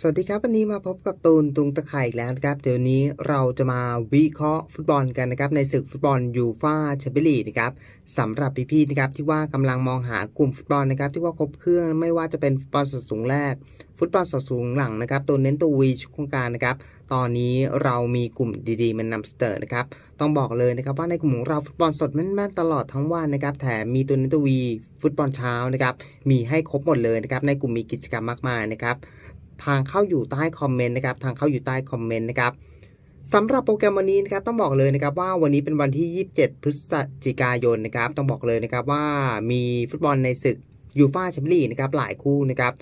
สวัสดีครับ วันนี้มาพบกับตูนตุงตะไคร่อีกแล้วนะครับ เดี๋ยวนี้เราจะมาวิเคราะห์ฟุตบอลกันนะครับ ในศึกฟุตบอลยูฟ่าแชมเปี้ยนลีกนะครับสำหรับพี่ๆนะครับที่ว่ากำลังมองหากลุ่มฟุตบอลนะครับที่ว่าครบเครื่องไม่ว่าจะเป็นฟุตบอลส่วนสูงแรก ฟุตบอลส่วนสูงหลังนะครับตัวเน้นตัววีชุกโครงการนะครับตอนนี้เรามีกลุ่มดีๆมันนำเสนอนะครับต้องบอกเลยนะครับว่าในกลุ่มของเราฟุตบอลสดแม่นๆตลอดทั้งวันนะครับแถมมีตัวเน้นตัววีฟุตบอลเช้านะครับมีให้ครบหมดเลยนะครับในกลุ่มมีกิจกรรมมากมายนะครับ ทางเข้าอยู่ใต้คอมเมนต์นะครับ ทางเข้าอยู่ใต้คอมเมนต์นะครับสำหรับโปรแกรมวันนี้นะครับต้องบอกเลยนะครับว่าวันนี้เป็นวันที่ 27 พฤศจิกายนนะครับต้องบอกเลยนะครับว่ามีฟุตบอลในศึกยูฟ่าแชมเปี้ยนลีกนะครับหลายคู่นะครับ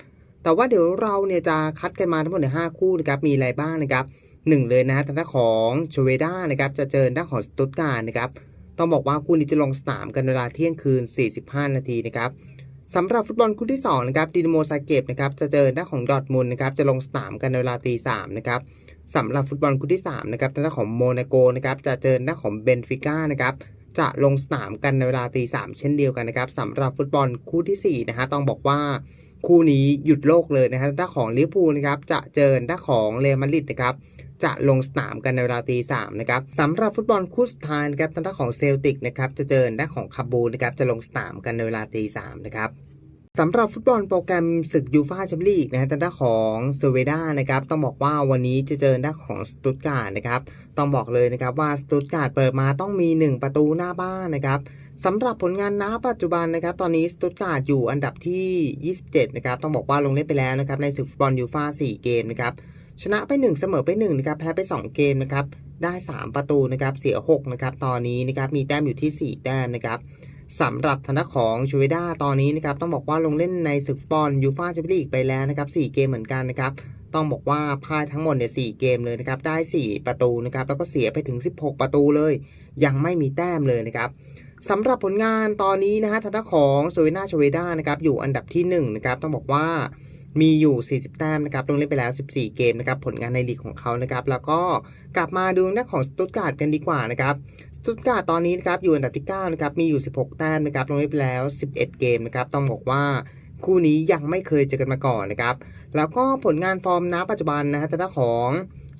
แต่ว่าเดี๋ยวเราเนี่ยจะคัดกันมาทั้งหมดใน5คู่นะครับมีอะไรบ้างนะครับหนึ่งเลยนะฮะทางด้านของชเวด้านะครับจะเจอด้านของสตุตการ์นะครับต้องบอกว่าคู่นี้จะลงสนามกันเวลาเที่ยงคืน 45 นาทีนะครับ สำหรับฟุตบอลคู่ที่2นะครับดินโมซาเกตนะครับจะเจอหน้าของดอร์ทมุนนะครับจะลงสนามกันในเวลาตีสามนะครับสำหรับฟุตบอลคู่ที่3นะครับทางด้าของโมนาโกนะครับจะเจอหน้าของเบนฟิก้านะครับจะลงสนามกันในเวลาตีสามเช่นเดียวกันนะครับสำหรับฟุตบอลคู่ที่4นะฮะต้องบอกว่าคู่นี้หยุดโลกเลยนะฮะด้าของลิเวอร์พูลนะครับจะเจอด้าของเรอัลมาดริดนะครับ จะลงสนามกันในเวลาตีสามนะครับสำหรับฟุตบอลคู่สุดท้ายนะครับทางด้านของเซลติกนะครับจะเจอด้านของคาบูนะครับจะลงสนามกันในเวลาตีสามนะครับสำหรับฟุตบอลโปรแกรมศึกยูฟ่าแชมเปี้ยนลีกนะฮะทางด้านของเซเวดานะครับต้องบอกว่าวันนี้จะเจอด้านของสตุตการ์ดนะครับต้องบอกเลยนะครับว่าสตุตการ์ดเปิดมาต้องมี 1 ประตูหน้าบ้านนะครับสำหรับผลงานณปัจจุบันนะครับตอนนี้สตุตการ์ดอยู่อันดับที่ 27 นะครับต้องบอกว่าลงเล่นไปแล้วนะครับในศึกฟุตบอลยูฟ่า4เกมนะครับ ชนะไป 1 เสมอไป1นะครับแพ้ไป 2 เกมนะครับได้ 3 ประตูนะครับเสีย6นะครับตอนนี้นะครับมีแต้มอยู่ที่ 4 แต้มนะครับสำหรับทางด้านของชูเวด้าตอนนี้นะครับต้องบอกว่าลงเล่นในศึกบอลยูฟ่าแชมเปี้ยนลีกไปแล้วนะครับ4เกมเหมือนกันนะครับต้องบอกว่าพ่ายทั้งหมดเนี่ย4เกมเลยนะครับได้ 4 ประตูนะครับแล้วก็เสียไปถึง 16 ประตูเลย ยังไม่มีแต้มเลยนะครับสำหรับผลงานตอนนี้นะฮะทางด้านของโซเวนาชเวด้านะครับอยู่อันดับที่1นะครับต้องบอกว่า มีอยู่ 40 แต้มนะครับ ลงเล่นไปแล้ว 14 เกมนะครับ ผลงานในลีกของเขานะครับ แล้วก็กลับมาดูหน้าของสตุตการ์ดกันดีกว่านะครับ สตุตการ์ดตอนนี้นะครับ อยู่อันดับที่ 9 นะครับ มีอยู่ 16 แต้มนะครับ ลงเล่นไปแล้ว 11 เกมนะครับ ต้องบอกว่าคู่นี้ยังไม่เคยเจอกันมาก่อนนะครับ แล้วก็ผลงานฟอร์มณปัจจุบันนะฮะทางด้านของ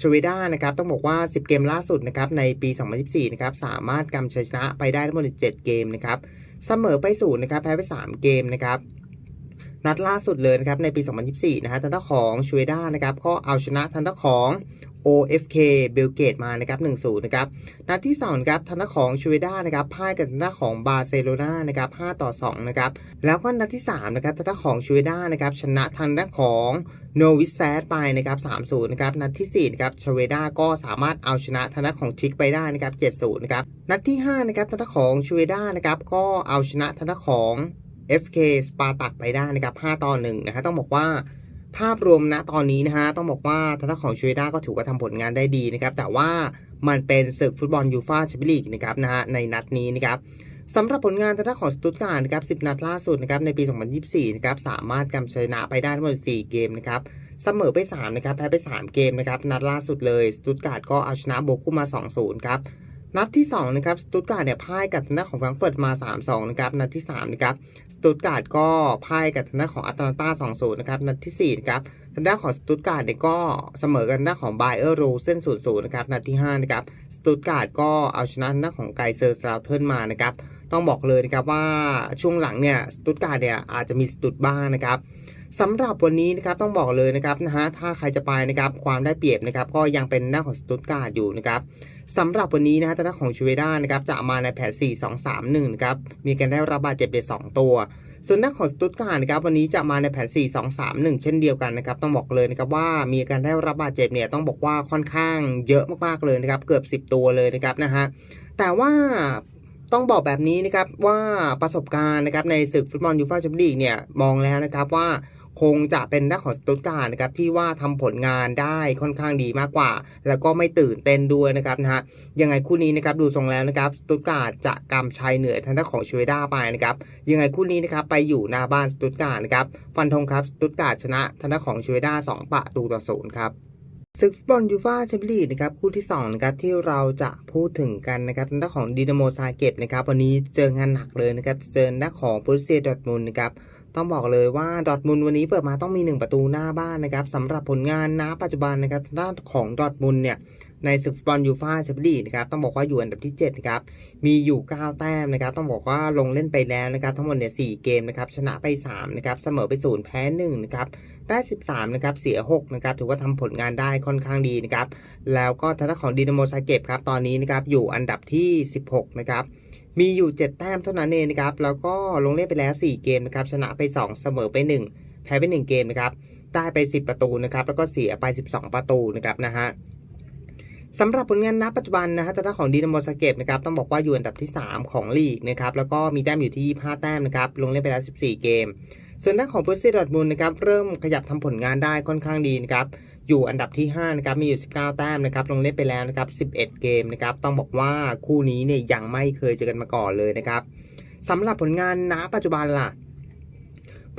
ชเวด้านะครับต้องบอกว่า 10 เกมล่าสุดนะครับในปี 2024 นะครับสามารถกำชัยชนะไปได้ทั้งหมด7เกมนะครับเสมอไปศูนย์นะครับแพ้ไป 3 เกมนะครับ นัดล่าสุดเลยนะครับในปี 2024 นะฮะทางด้านของชเวด้านะครับก็เอาชนะทางด้าของ OFK เบลเกตมานะครับ1-0นะครับนัดที่2ครับทางด้านของชูเวด้านะครับพ่ายกับทางด้านของบาร์เซโลนานะครับ5ต่อ2นะครับแล้วก็นัดที่3นะครับทางด้านของชูเวด้านะครับชนะทางด้านของโนวิสแซดไปนะครับ3-0นะครับนัดที่4นะครับชเวด้าก็สามารถเอาชนะทางด้านของชิกไปได้นะครับ7-0นะครับนัดที่5นะครับทางด้านของชูเวด้านะครับก็เอาชนะทางด้านของ FK สปาตักไปได้นะครับ5ต่อ1นะฮะต้องบอกว่าภาพรวมนะตอนนี้นะฮะต้องบอกว่าทางด้าของชูเวด้าก็ถือว่าทำผลงานได้ดีนะครับแต่ว่ามันเป็นศึกฟุตบอลยูฟ่าแชมเปี้ยนลีกนะครับนะฮะในนัดนี้นะครับสำหรับผลงานทางด้านของสตุตการ์ดนะครับ 10 นัดล่าสุดนะครับในปี 2024 นะครับ สามารถกำชนะไปได้ทั้งหมด 4 เกมนะครับ เสมอไป 3 นะครับ แพ้ไป 3 เกมนะครับ นัดล่าสุดเลย สตุตการ์ดก็เอาชนะโบกุมา 2-0 ครับ นัดที่2นะครับสตุตการ์ดเนี่ยพ่ายกับทางด้านของแฟรงก์เฟิร์ตมา 3-2นะครับนัดที่3นะครับสตุตการ์ดก็พ่ายกับทางด้านของอัตแลนตา2-0นะครับนัดที่4นะครับทางด้านของสตุตการ์ดเนี่ยก็เสมอกันหน้านของไบเออร์รูเส้นศูนย์ศูนย์นะครับนัดที่5นะครับสตุตการ์ดก็เอาชนะหน้านของไกเซอร์สลาวเทิร์นมานะครับต้องบอกเลยนะครับว่าช่วงหลังเนี่ยสตุตการ์ดเนี่ยอาจจะมีสตุดบ้างนะครับสำหรับวันนี้นะครับต้องบอกเลยนะครับนะฮะถ้าใครจะไปนะครับความได้เปรียบนะครับก็ยังเป็นหน้าของสตุตการ์ดอยู่นะครับ สำหรับวันนี้นะฮะทางด้านของชูเวด้านะครับจะมาในแผน 4-2-3-1นะครับมีการได้รับบาดเจ็บไป2ตัว ส่วนนักของสตุตการ์ดนะครับวันนี้จะมาในแผน 4 2 3 1 เช่นเดียวกันนะครับต้องบอกเลยนะครับว่ามีการได้รับบาดเจ็บเนี่ยต้องบอกว่าค่อนข้างเยอะมากๆเลยนะครับเกือบ 10 ตัวเลยนะครับนะฮะแต่ว่าต้องบอกแบบนี้นะครับว่าประสบการณ์นะครับในศึกฟุตบอลยูฟ่าแชมเปี้ยนลีกเนี่ยมองแล้วนะครับว่า คงจะเป็นนักของสตุตการ์นะครับที่ว่าทำผลงานได้ค่อนข้างดีมากกว่า แล้วก็ไม่ตื่นเต้นด้วยนะครับนะฮะยังไงคู่นี้นะครับดูทรงแล้วนะครับสตุตการ์จะกำชัยเหนือทางด้านของชเวด้าไปนะครับยังไงคู่นี้นะครับไปอยู่หน้าบ้านสตุตการ์นะครับฟันธงครับสตุตการ์ชนะทางด้านของชเวด้า2ประตูต่อศูนย์ครับศึกฟุตบอลยูฟ่าแชมเปี้ยนลีกนะครับคู่ที่2นะครับที่เราจะพูดถึงกันนะครับทางด้านของดินาโมซาเก็บนะครับวันนี้เจองานหนักเลยนะครับเจอหน้าของโปรตุเซีดอทมุนนะครับ ต้องบอกเลยว่าดอทมุนวันนี้เปิดมาต้องมี 1 ประตูหน้าบ้านนะครับสำหรับผลงานณปัจจุบันนะครับด้านของดอทมุนเนี่ยในศึกฟุตบอลยูฟ่าแชมเปี้ยนลีกนะครับต้องบอกว่าอยู่อันดับที่7นะครับมีอยู่ 9 แต้มนะครับต้องบอกว่าลงเล่นไปแล้วนะครับทั้งหมดเนี่ย4เกมนะครับชนะไป3นะครับเสมอไป0แพ้1นะครับได้13นะครับเสีย6นะครับถือว่าทำผลงานได้ค่อนข้างดีนะครับแล้วก็ทางด้านของดีนาโมซาเกตครับตอนนี้นะครับอยู่อันดับที่ 16นะครับ มีอยู่ 7 แต้มเท่านั้นเองนะครับ แล้วก็ลงเล่นไปแล้ว 4 เกมนะครับ ชนะไป 2 เสมอไป 1 แพ้ไป 1 เกมนะครับ ได้ไป 10 ประตูนะครับ แล้วก็เสียไป 12 ประตูนะครับนะฮะสำหรับผลงานณปัจจุบันนะฮะทางด้านของดีนามซาเก็ตนะครับ ต้องบอกว่าอยู่อันดับที่ 3 ของลีกนะครับ แล้วก็มีแต้มอยู่ที่ 25 แต้มนะครับ ลงเล่นไปแล้ว 14 เกม ส่วนด้านของเบอร์ซีดอร์ทมุนด์นะครับ เริ่มขยับทำผลงานได้ค่อนข้างดีนะครับ อยู่อันดับที่ 5 นะครับ มีอยู่ 19 แต้มนะครับ ลงเล่นไปแล้วนะครับ 11 เกมนะครับ ต้องบอกว่าคู่นี้เนี่ยยังไม่เคยเจอกันมาก่อนเลยนะครับสำหรับผลงานณปัจจุบันล่ะ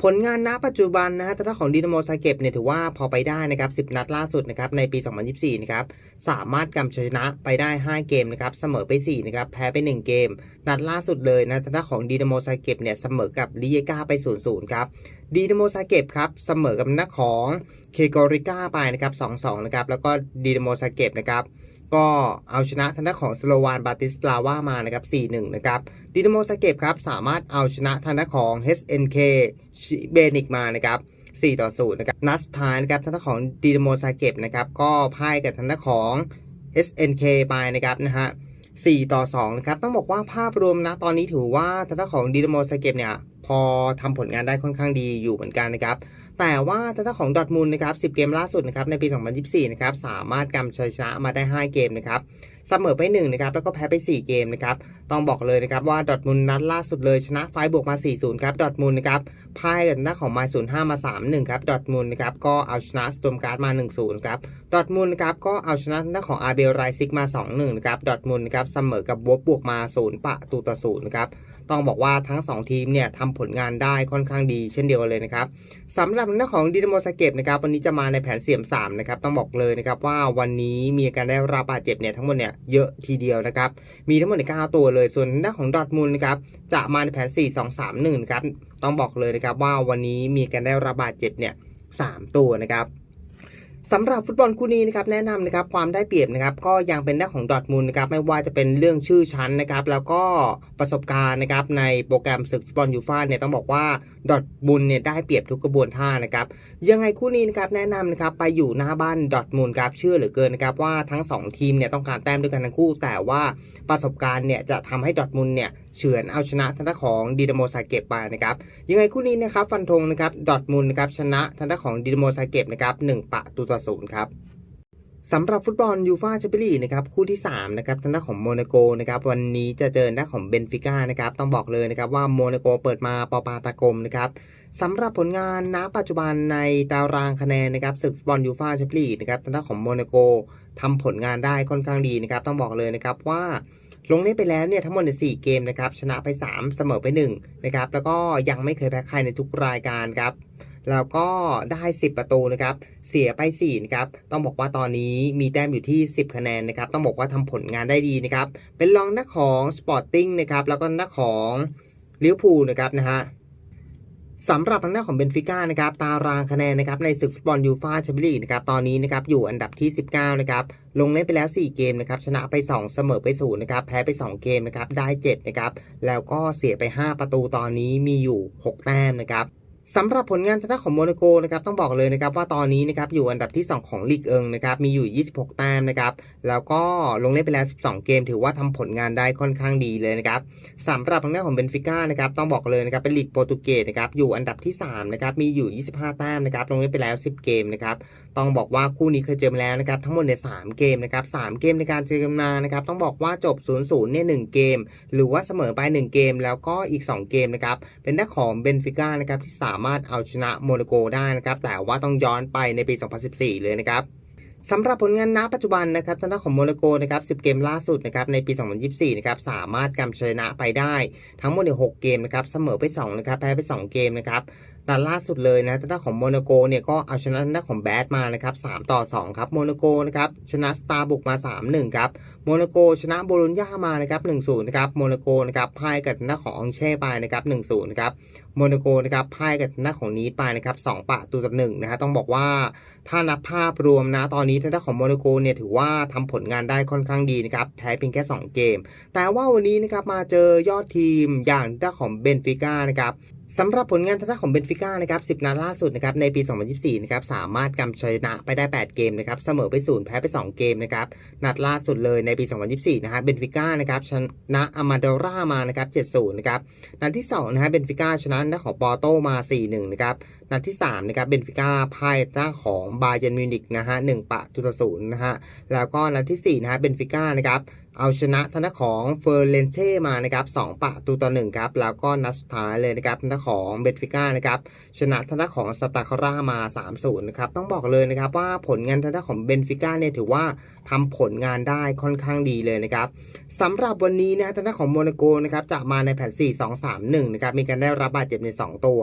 ผลงานณปัจจุบันนะฮะทางด้าของดีนาโมซาเกตเนี่ยถือว่าพอไปได้นะครับ 10 นัดล่าสุดนะครับในปี 2024 นะครับ สามารถกำชนะไปได้ 5 เกมนะครับ เสมอไป 4 นะครับ แพ้ไป 1 เกม นัดล่าสุดเลยนะทางด้าของดีนาโมซาเกตเนี่ยเสมอกับลิเยกาไป 0-0 ครับดีนโมซาเกตครับเสมอกับนักของเคโกริก้าไปนะครับ 2-2 นะครับ แล้วก็ดีนโมซาเกตนะครับ ก็เอาชนะทางด้านของสโลวานบาติสลาวามานะครับ 4-1 นะครับดีนาโมซาเกตครับ สามารถเอาชนะทางด้านของ HNK ชิเบนิกมานะครับ4ต่อ0นะครับนัดสุดท้ายนะครับทางด้านของดีนาโมซาเกตนะครับ ก็พ่ายกับทางด้านของ SNK ไปนะครับนะฮะ4ต่อ2นะครับ ต้องบอกว่าภาพรวมนะตอนนี้ถือว่าทางด้านของดีนาโมซาเกตเนี่ย พอทำผลงานได้ค่อนข้างดีอยู่เหมือนกันนะครับ แต่ว่าทางด้านของดอทมุนด์นะครับ10 เกมล่าสุดนะครับในปี 2024 นะครับสามารถกำชัยชนะมาได้ 5 เกมนะครับเสมอไป1นะครับแล้วก็แพ้ไป 4 เกมนะครับต้องบอกเลยนะครับว่าดอทมุนด์นัดล่าสุดเลยชนะไฟบวกมา 4-0 ครับดอทมุนด์นะครับพ่ายกับหน้าของไมล์05 มา 3-1 ครับดอทมุนด์นะครับก็เอาชนะสโตมการ์ดมา 1-0 ครับดอทมุนด์นะครับก็เอาชนะหน้าของอาเบลไรซิกมา 2-1 นะครับดอทมุนด์นะครับเสมอกับวบบวกมา 0 ปะตูต่อ0นะครับ ต้องบอกว่าทั้ง 2 ทีมเนี่ยทำผลงานได้ค่อนข้างดีเช่นเดียวกันเลยนะครับสำหรับหน้าของดีนาโมซาเกตนะครับวันนี้จะมาในแผนเสี่ยม3นะครับต้องบอกเลยนะครับว่าวันนี้มีการได้รับบาดเจ็บเนี่ยทั้งหมดเนี่ยเยอะทีเดียวนะครับมีทั้งหมดใน9ตัวเลย ส่วนหน้าของดอทมุนด์นะครับจะมาในแผน 4 2 3 1นะครับต้องบอกเลยนะครับว่าวันนี้มีการได้รับบาดเจ็บเนี่ย3ตัวนะครับ สำหรับฟุตบอลคู่นี้นะครับแนะนำนะครับความได้เปรียบนะครับก็ยังเป็นด้าของดอทมุนด์นะครับไม่ว่าจะเป็นเรื่องชื่อชั้นนะครับแล้วก็ประสบการณ์นะครับในโปรแกรมศึกฟุตบอลยูฟ่าเนี่ยต้องบอกว่าดอทมุนด์เนี่ยได้เปรียบทุกกระบวนท่านะครับยังไงคู่นี้นะครับแนะนำนะครับไปอยู่หน้าบ้านดอทมุนด์ครับเชื่อเหลือเกินนะครับว่าทั้งสองทีมเนี่ยต้องการแต้มด้วยกันทั้งคู่ แต่ว่าประสบการณ์เนี่ยจะทำให้ดอทมุนด์เนี่ยเฉือนเอาชนะทางด้านของดีนาโมซาเกตไปนะครับยังไงคู่นี้นะครับฟันธงนะครับดอทมุนด์นะครับชนะทางด้านของดินาโมซาเกตนะครับ1ประตูต่อศูนย์ครับสำหรับฟุตบอลยูฟ่าแชมเปี้ยนลีกนะครับคู่ที่3นะครับทางด้านของโมนาโกนะครับวันนี้จะเจอด้าของเบนฟิก้านะครับต้องบอกเลยนะครับว่าโมนาโกเปิดมาปอปาตากมนะครับสำหรับผลงานณปัจจุบันในตารางคะแนนนะครับศึกฟุตบอลยูฟ่าแชมเปี้ยนลีกนะครับทางด้านของโมนาโกทำผลงานได้ค่อนข้างดีนะครับต้องบอกเลยนะครับว่า ลงเล่นไปแล้วเนี่ยทั้งหมดใน4เกมนะครับชนะไป 3 เสมอไป1นะครับแล้วก็ยังไม่เคยแพ้ใครในทุกรายการครับแล้วก็ได้ 10 ประตูนะครับ เสียไป4นะครับ ต้องบอกว่าตอนนี้มีแต้มอยู่ที่ 10 คะแนนนะครับ ต้องบอกว่าทำผลงานได้ดีนะครับ เป็นรองหน้าของสปอร์ติ้งนะครับ แล้วก็หน้าของลิเวอร์พูลนะครับนะฮะ สำหรับทางด้านของเบนฟิก้านะครับตารางคะแนนนะครับในศึกฟุตบอลยูฟ่าแชมเปี้ยนลีกนะครับตอนนี้นะครับอยู่อันดับที่ 19 นะครับลงเล่นไปแล้ว 4 เกมนะครับชนะไป 2 เสมอไป0นะครับแพ้ไป 2 เกมนะครับได้7นะครับแล้วก็เสียไป 5 ประตูตอนนี้มีอยู่ 6 แต้มนะครับ สำหรับผลงานทางด้านของโมนาโกนะครับต้องบอกเลยนะครับว่าตอนนี้นะครับอยู่อันดับที่ 2 ของลีกเอิงนะครับมีอยู่ 26 แต้มนะครับแล้วก็ลงเล่นไปแล้ว 12 เกม ถือว่าทำผลงานได้ค่อนข้างดีเลยนะครับสำหรับทางด้านของเบนฟิก้านะครับต้องบอกเลยนะครับเป็นลีกโปรตุเกสนะครับอยู่อันดับที่3นะครับมีอยู่ 25 แต้มนะครับลงเล่นไปแล้ว 10 เกมนะครับ ต้องบอกว่าคู่นี้เคยเจอมาแล้วนะครับทั้งหมดใน 3 เกมนะครับ3เกมในการเจอกันมานะครับต้องบอกว่าจบ 0-0เนี่ย1เกม หรือว่าเสมอไป 1 เกม แล้วก็อีก 2 เกมนะครับเป็นด้านของเบนฟิก้านะครับที่สามารถเอาชนะโมนาโกได้นะครับแต่ว่าต้องย้อนไปในปี 2014 เลยนะครับสำหรับผลงานณปัจจุบันนะครับทางด้านของโมนาโกนะครับ 10 เกมล่าสุดนะครับในปี 2024 นะครับ สามารถกำชนะไปได้ทั้งหมดใน6เกมนะครับ เสมอไป 2 นะครับ แพ้ไป 2 เกมนะครับ แต่ล่าสุดเลยนะทางด้านของโมนาโกเนี่ยก็เอาชนะทางด้านของแบดมานะครับ3ต่อ2ครับโมนาโกนะครับชนะสตาร์บุกมา 3-1ครับโมนาโกชนะโบโลญญามานะครับ1-0นะครับโมนาโกนะครับพ่ายกับทางด้านขององเช่ไปนะครับ1-0นะครับ โมนาโกนะครับพ่ายกับทางด้านของนีดไปนะครับ2ประตูต่อหนึ่งนะฮะต้องบอกว่าถ้านับภาพรวมนะตอนนี้ทางด้านของโมนาโกเนี่ยถือว่าทำผลงานได้ค่อนข้างดีนะครับแพ้เพียงแค่ 2 เกม แต่ว่าวันนี้นะครับมาเจอยอดทีมอย่างทางด้านของเบนฟิก้านะครับสำหรับผลงานทางด้านของเบนฟิก้านะครับ 10 นัดล่าสุดนะครับในปี 2024 นะครับสามารถกำชนะไปได้ 8 เกมนะครับเสมอไป0แพ้ไป 2 เกมนะครับนัดล่าสุดเลยในปี 2024 นะฮะเบนฟิก้านะครับชนะอามาเดรามานะครับ 7-0 นะครับนัดที่2นะฮะเบนฟิก้าชนะด้านของปอร์โตมา 4-1 นะครับ นัดที่ 3 นะครับ เบนฟิก้าพ่ายทางด้าของบาเยนมิวนิกนะฮะ1ประตูต่อศูนย์นะฮะ แล้วก็นัดที่ 4 นะฮะ เบนฟิก้านะครับเอาชนะทางด้าของเฟอร์เรนเช่มานะครับ2ประตูต่อ1ครับ แล้วก็นัดสุดท้ายเลยนะครับทางด้าของเบนฟิก้านะครับชนะทางด้าของสตาคาร่ามา3-0นะครับ ต้องบอกเลยนะครับว่าผลงานทางด้าของเบนฟิก้าเนี่ยถือว่าทำผลงานได้ค่อนข้างดีเลยนะครับสำหรับวันนี้นะทางด้านของโมนาโกนะครับจะมาในแผน4-2-3-1นะครับมีการได้รับบาดเจ็บใน 2 ตัว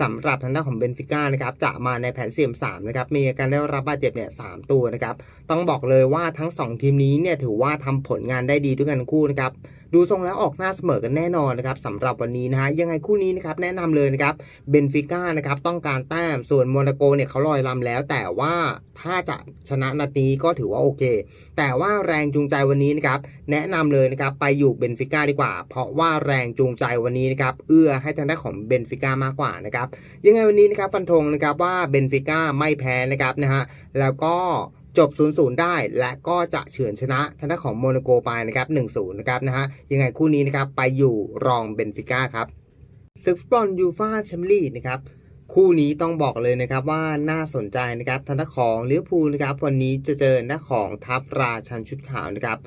สำหรับทางด้านของเบนฟิก้านะครับจะมาในแผน4-3นะครับมีการได้รับบาดเจ็บเนี่ย3ตัวนะครับต้องบอกเลยว่าทั้ง 2 ทีมนี้เนี่ยถือว่าทำผลงานได้ดีด้วยกันคู่นะครับ ดูทรงแล้วออกหน้าเสมอกันแน่นอนนะครับสำหรับวันนี้นะฮะยังไงคู่นี้นะครับแนะนำเลยนะครับเบนฟิก้านะครับต้องการแต้มส่วนโมนาโกเนี่ยเขาลอยลำแล้ว แต่ว่าถ้าจะชนะนัดนี้ก็ถือว่าโอเค แต่ว่าแรงจูงใจวันนี้นะครับแนะนำเลยนะครับไปอยู่เบนฟิก้าดีกว่า เพราะว่าแรงจูงใจวันนี้นะครับเอื้อให้ทางด้านของเบนฟิก้ามากกว่านะครับยังไงวันนี้นะครับฟันธงนะครับว่าเบนฟิก้าไม่แพ้นะครับนะฮะแล้วก็ จบ 0-0 ได้ และก็จะเฉือนชนะทางด้านของโมนาโกไปนะครับ 1-0 นะครับนะฮะยังไงคู่นี้นะครับไปอยู่รองเบนฟิก้าครับศึกฟุตบอลยูฟ่าแชมเปี้ยนลีกนะครับคู่นี้ต้องบอกเลยนะครับว่าน่าสนใจนะครับทางด้านของลิเวอร์พูลนะครับวันนี้จะเจอหน้าของทัพราชันชุดขาวนะครับ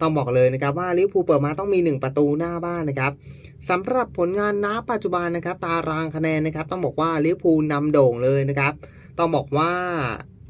ต้องบอกเลยนะครับว่าลิเวอร์พูลเปิดมาต้องมี 1 ประตูหน้าบ้านนะครับสำหรับผลงานณปัจจุบันนะครับ ตารางคะแนนนะครับ ต้องบอกว่าลิเวอร์พูลนำโด่งเลยนะครับ ต้องบอกว่า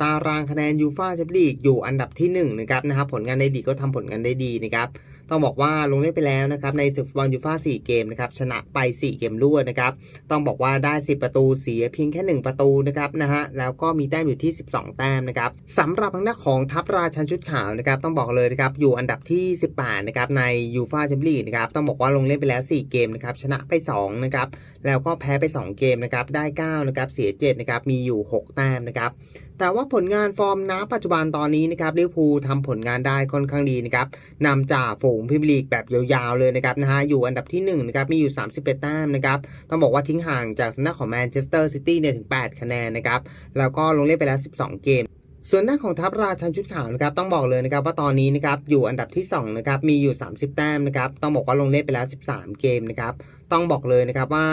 ตารางคะแนนยูฟ่าแชมเปี้ยนลีกอยู่อันดับที่ 1 นะครับนะครับผลงานในดีก็ทำผลงานได้ดีนะครับต้องบอกว่าลงเล่นไปแล้วนะครับในศึกฟุตบอลยูฟ่า4เกมนะครับชนะไป 4 เกมรวดนะครับต้องบอกว่าได้ 10 ประตูเสียเพียงแค่ 1 ประตูนะครับนะฮะแล้วก็มีแต้มอยู่ที่ 12 แต้มนะครับสำหรับทางด้านของทัพราชันชุดขาวนะครับต้องบอกเลยนะครับอยู่อันดับที่ 18 นะครับในยูฟ่าแชมเปี้ยนลีกนะครับต้องบอกว่าลงเล่นไปแล้ว 4 เกมนะครับชนะไป2นะครับ แล้วก็แพ้ไป 2 เกมนะครับได้9นะครับเสีย7นะครับมีอยู่ 6 แต้มนะครับแต่ว่าผลงานฟอร์มณปัจจุบันตอนนี้นะครับลิเวอร์พูลทำผลงานได้ค่อนข้างดีนะครับนำจ่าฝูงพรีเมียร์ลีกแบบยาวๆเลยนะครับนะฮะอยู่อันดับที่1นะครับมีอยู่ 31 แต้มนะครับต้องบอกว่าทิ้งห่างจากทางด้าของแมนเชสเตอร์ซิตี้เนี่ยถึง 8 คะแนนนะครับแล้วก็ลงเล่นไปแล้ว 12 เกม ส่วนหน้าของทัพราชันชุดขาวนะครับต้องบอกเลยนะครับว่าตอนนี้นะครับอยู่อันดับที่2นะครับมีอยู่ 30 แต้มนะครับต้องบอกว่าลงเล่นไปแล้ว 13 เกมนะครับต้องบอกเลยนะครับว่า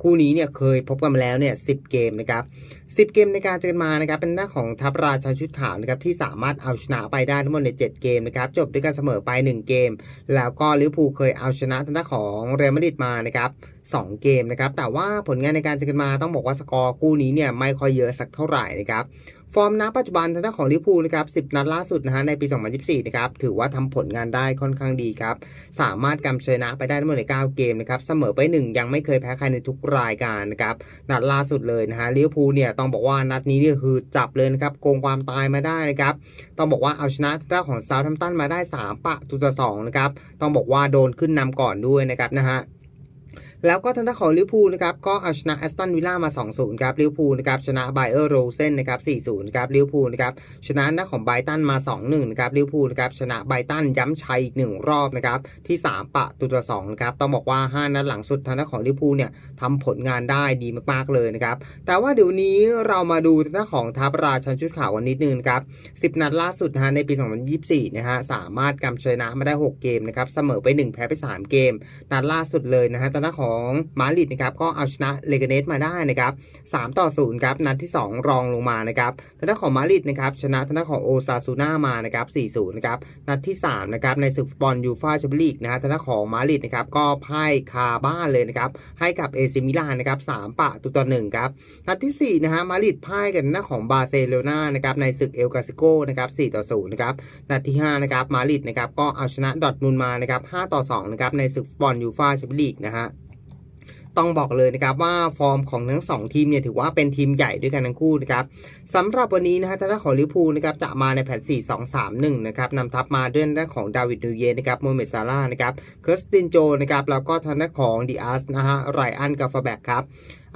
คู่นี้เนี่ยเคยพบกันมาแล้วเนี่ย10เกมนะครับ10เกมในการเจอกันมานะครับเป็นหน้าของทัพราชันชุดขาวนะครับที่สามารถเอาชนะไปได้ทั้งหมดใน 7 เกมนะครับจบด้วยกันเสมอไป 1 เกม แล้วก็ลิเวอร์พูลเคยเอาชนะทางด้านของเรอัลมาดริดมานะครับ 2 เกมนะครับ แต่ว่าผลงานในการเจอกันมาต้องบอกว่าสกอร์คู่นี้เนี่ยไม่ค่อยเยอะสักเท่าไหร่นะครับ ฟอร์มณปัจจุบันทางด้านของลิเวอร์พูลนะครับ10 นัดล่าสุดนะฮะในปี 2024 นะครับ ถือว่าทำผลงานได้ค่อนข้างดีครับ สามารถกำชนะไปได้ทั้งหมดใน 9 เกมนะครับ เสมอไป 1 ยังไม่เคยแพ้ใครในทุกรายการนะครับ นัดล่าสุดเลยนะฮะลิเวอร์พูลเนี่ยต้องบอกว่านัดนี้เนี่ยคือจับเลยนะครับ โกงความตายมาได้นะครับ ต้องบอกว่าเอาชนะทางด้านของซาวด์แฮมป์ตันมาได้ 3 ปะตุต่อ2นะครับ ต้องบอกว่าโดนขึ้นนำก่อนด้วยนะครับนะฮะ แล้วก็ทางด้านของลิเวอร์พูลนะครับก็เอาชนะแอสตันวิลล่ามา 2-0 ครับลิเวอร์พูลนะครับชนะไบเออร์โรเซนนะครับ 4-0 ครับลิเวอร์พูลนะครับชนะหน้าของไบตันมา 2-1 นะครับลิเวอร์พูลนะครับชนะไบตันย้ำชัยอีก1รอบนะครับที่ 3 ปะตุต่อ2นะครับต้องบอกว่า 5 นัดหลังสุดทางด้านของลิเวอร์พูลเนี่ยทำผลงานได้ดีมากๆเลยนะครับแต่ว่าเดี๋ยวนี้เรามาดูทางด้านของทัพราชันชุดขาวกันนิดนึงนะครับ 10 นัดล่าสุดนะฮะในปี 2024 นะฮะสามารถกำชนะมาได้ 6 เกมนะครับเสมอไป 1 แพ้ไป 3 เกม นัดล่าสุดเลยนะฮะทางด้านของมาดริดนะครับก็เอาชนะเลกเนสมาได้นะครับ3ต่อ0ครับนัดที่ 2 รองลงมานะครับทางด้านของมาดริดนะครับชนะทางด้านของโอซาซูน่ามานะครับ4-0นะครับนัดที่3นะครับในศึกฟุตบอลยูฟ่าแชมเปี้ยนลีกนะฮะทางด้านของมาดริดนะครับก็พ่ายคาบ้านเลยนะครับให้กับเอซิมิลานนะครับ3ปะตุต่อ1ครับนัดที่4นะฮะมาดริดพ่ายกันหน้าของบาร์เซโลนานะครับในศึกเอลกาซิโกนะครับ4ต่อ0นะครับนัดที่5นะครับมาดริดนะครับก็เอาชนะดอทมุนมานะครับ5ต่อ2นะครับในศึกฟุตบอลยูฟ่าแชมเปี้ยนลีกนะฮะ ต้องบอกเลยนะครับว่าฟอร์มของทั้งสองทีมเนี่ยถือว่าเป็นทีมใหญ่ด้วยกันทั้งคู่นะครับสำหรับวันนี้นะฮะทางด้านของลิเวอร์พูลนะครับจะมาในแผน 4-2-3-1 นะครับนำทัพมาด้วยทางด้านของดาวิดนูเยนะครับโมเมดซาร่านะครับเคิร์สตินโจนะครับแล้วก็ทางด้านของดิอาสนะฮะไรอันกาฟาแบกครับ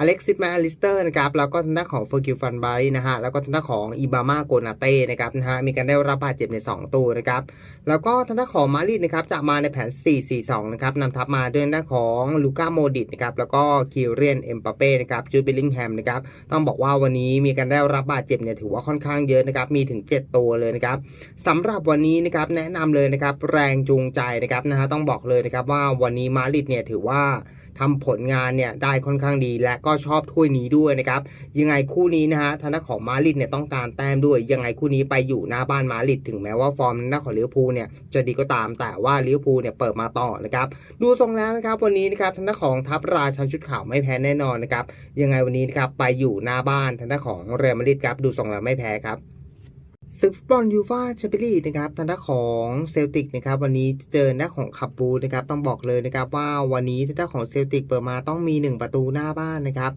อเล็กซิสแมอลิสเตอร์นะครับแล้วก็ทางด้านของเฟอร์กิวฟันไบนะฮะแล้วก็ทางด้านของอิบามาโกนาเต้นะครับนะฮะมีการได้รับบาดเจ็บใน 2 ตัวนะครับแล้วก็ทางด้านของมาริดนะครับจะมาในแผน 4-4-2 นะครับนำทัพมาด้วยทางด้านของลูก้าโมดิตนะครับแล้วก็คิวเรียนเอ็มปาเป้นะครับจูบิลลิงแฮมนะครับต้องบอกว่าวันนี้มีการได้รับบาดเจ็บเนี่ยถือว่าค่อนข้างเยอะนะครับมีถึง 7 ตัวเลยนะครับสำหรับวันนี้นะครับแนะนำเลยนะครับแรงจูงใจนะครับนะฮะต้องบอกเลยนะครับว่าวันนี้มาริดเนี่ยถือว่า ทำผลงานเนี่ยได้ค่อนข้างดีและก็ชอบถ้วยนี้ด้วยนะครับยังไงคู่นี้นะฮะทางด้านของมาริดเนี่ยต้องการแต้มด้วย ยังไงคู่นี้ไปอยู่หน้าบ้านมาริดถึงแม้ว่าฟอร์มหน้าของลิเวอร์พูลเนี่ยจะดีก็ตามแต่ว่าลิเวอร์พูลเนี่ยเปิดมาต่อนะครับดูทรงแล้วนะครับวันนี้นะครับทางด้านของทัพราชันชุดขาวไม่แพ้แน่นอนนะครับยังไงวันนี้นะครับไปอยู่หน้าบ้านทางด้านของเรอัลมาดริดครับดูทรงแล้วไม่แพ้ครับ ศึกฟุตบอลยูฟ่าแชมเปี้ยนลีกนะครับทางด้านของเซลติกนะครับวันนี้เจอหน้าของคับบูนะครับต้องบอกเลยนะครับว่าวันนี้ทางด้านของเซลติกเปิดมาต้องมี 1 ประตูหน้าบ้านนะครับ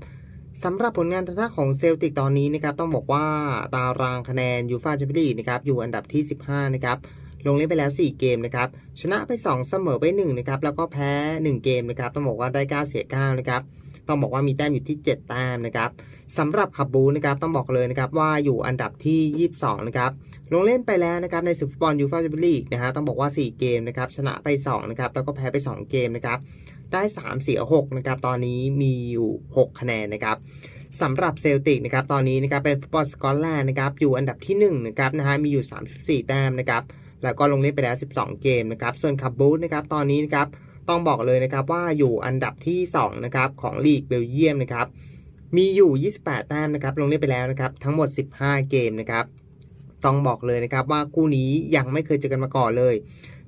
สำหรับผลงานทางด้านของเซลติกตอนนี้นะครับต้องบอกว่าตารางคะแนนยูฟ่าแชมเปี้ยนลีกนะครับอยู่อันดับที่ 15 นะครับลงเล่นไปแล้ว 4 เกมนะครับชนะไป 2 เสมอไป1นะครับแล้วก็แพ้ 1 เกมนะครับต้องบอกว่าได้ 9 เสีย 9 นะครับ ต้องบอกว่ามีแต้มอยู่ที่ 7 แต้มนะครับสำหรับขับบูนะครับต้องบอกเลยนะครับว่าอยู่อันดับที่ 22 นะครับลงเล่นไปแล้วนะครับในศึกฟุตบอลยูฟ่าแชมเปี้ยนลีกนะฮะต้องบอกว่า 4 เกมนะครับชนะไป2นะครับแล้วก็แพ้ไป 2 เกมนะครับได้ 3 เสีย 6 นะครับ ตอนนี้มีอยู่ 6 คะแนนนะครับสำหรับเซลติกนะครับ ตอนนี้นะครับเป็นฟุตบอลสกอตแลนด์นะครับ อยู่อันดับที่1นะครับนะฮะมีอยู่ 34 แต้มนะครับ แล้วก็ลงเล่นไปแล้ว 12 เกมนะครับ ส่วนคับบูธนะครับ ตอนนี้นะครับ ต้องบอกเลยนะครับว่าอยู่อันดับที่2นะครับของลีกเบลเยียมนะครับมีอยู่ 28 แต้มนะครับลงเล่นไปแล้วนะครับทั้งหมด 15 เกมนะครับต้องบอกเลยนะครับว่าคู่นี้ยังไม่เคยเจอกันมาก่อนเลย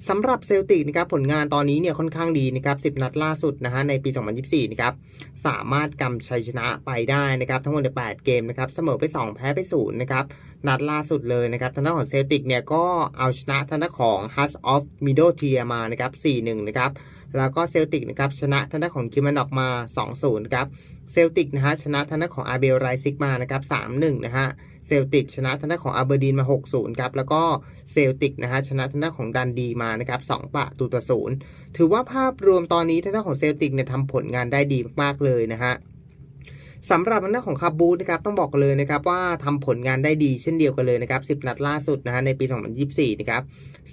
สำหรับเซลติกนะครับผลงานตอนนี้เนี่ยค่อนข้างดีนะครับ10 นัดล่าสุดนะฮะในปี 2024 นะครับสามารถกำชัยชนะไปได้นะครับทั้งหมด8เกมนะครับเสมอไป 2 แพ้ไป0นะครับนัดล่าสุดเลยนะครับทางด้านของเซลติกเนี่ยก็เอาชนะทางด้านของ h u s of Middle Tier มานะครับ4-1 นะครับ แล้วก็เซลติกนะครับชนะทางด้านของคิมานอกมา 2-0นะครับเซลติกนะฮะชนะทางด้านของอาเบลไรซิกมานะครับ3-1นะฮะเซลติกชนะทางด้านของอาเบอร์ดีนมา 6-0 ครับ แล้วก็เซลติกนะฮะชนะทางด้านของดันดีมานะครับ2ประตูต่อศูนย์ถือว่าภาพรวมตอนนี้ทางด้านของเซลติกเนี่ยทำผลงานได้ดีมากๆเลยนะฮะ สำหรับทางด้าของคาบูนะครับต้องบอกเลยนะครับว่าทำผลงานได้ดีเช่นเดียวกันเลยนะครับ 10 นัดล่าสุดนะฮะในปี 2024 นะครับ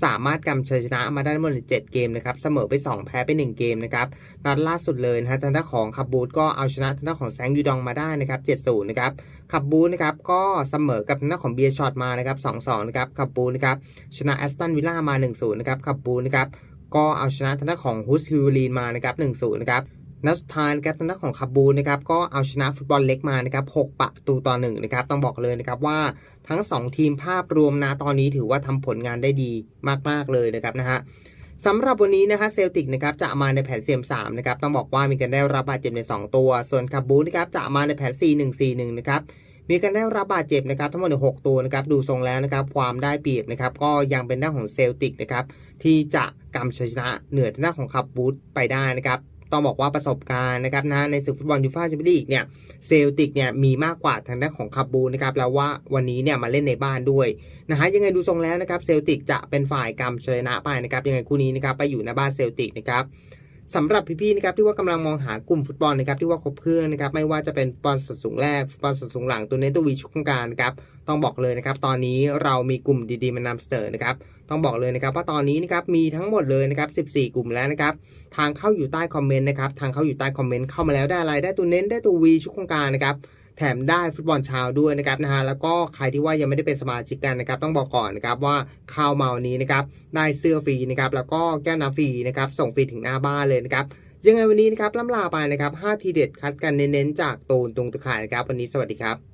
สามารถกำชัยชนะมาได้ทั้งหมด7เกมนะครับเสมอไป 2 แพ้ไป 1 เกมนะครับนัดล่าสุดเลยนะฮะทางด้านของคาบูก็เอาชนะทางด้านของแซงยูดองมาได้นะครับ7-0นะครับขับบูนะครับก็เสมอกับทางด้านของเบียร์ช็อตมานะครับ2-2นะครับขับบูนะครับชนะแอสตันวิลล่ามา1-0นะครับขับบูนะครับก็เอาชนะทางด้านของฮุสฮิวลีนมานะครับ1-0นะครับ นัดสุดท้ายนะครับทางด้านของคาบูนะครับก็เอาชนะฟุตบอลเล็กมานะครับ6ประตูต่อ1นะครับต้องบอกเลยนะครับว่าทั้ง 2 ทีมภาพรวมนะตอนนี้ถือว่าทำผลงานได้ดีมาก ๆ เลยนะครับนะฮะสำหรับวันนี้นะคะเซลติกนะครับจะมาในแผนเซียม3นะครับต้องบอกว่ามีการได้รับบาดเจ็บใน 2 ตัว ส่วนคาบูนะครับจะมาในแผน 4-1-4-1นะครับมีการได้รับบาดเจ็บนะครับทั้งหมดใน6ตัวนะครับดูทรงแล้วนะครับความได้เปรียบนะครับก็ยังเป็นด้านของเซลติกนะครับที่จะกำชัยชนะเหนือหน้านของคาบูไปได้นะครับ ต้องบอกว่าประสบการณ์นะครับนะในศึกฟุตบอลยูฟ่าแชมเปี้ยนลีกเนี่ยเซลติกเนี่ยมีมากกว่าทางด้านของคาบูนะครับแล้วว่าวันนี้เนี่ยมาเล่นในบ้านด้วยนะฮะยังไงดูทรงแล้วนะครับเซลติกจะเป็นฝ่ายกำชนะไปนะครับยังไงคู่นี้นะครับไปอยู่ในบ้านเซลติกนะครับ สำหรับพี่ๆนะครับที่ว่ากำลังมองหากลุ่มฟุตบอลนะครับที่ว่าครบเครื่องนะครับไม่ว่าจะเป็นฟุตบอลสดสูงแรกฟุตบอลสดสูงหลังตัวเน้นตัววีชุกงการครับต้องบอกเลยนะครับตอนนี้เรามีกลุ่มดีๆมานำเสนอนะครับต้องบอกเลยนะครับว่าตอนนี้นะครับมีทั้งหมดเลยนะครับ 14 กลุ่มแล้วนะครับทางเข้าอยู่ใต้คอมเมนต์นะครับทางเข้าอยู่ใต้คอมเมนต์เข้ามาแล้วได้อะไรได้ตัวเน้นได้ตัววีชุกงการนะครับ แถมได้ฟุตบอลเช้าด้วยนะครับนะฮะแล้วก็ใครที่ว่ายังไม่ได้เป็นสมาชิกกันนะครับ ต้องบอกก่อนนะครับว่าข้าวเมานี้นะครับได้เสื้อฟรีนะครับแล้วก็แก้วน้ำฟรีนะครับส่งฟรีถึงหน้าบ้านเลยนะครับยังไงวันนี้นะครับล่ำลาไปนะครับ5ทีเด็ดคัดกันเน้นๆจากตูนตรงตะข่ายนะครับวันนี้สวัสดีครับ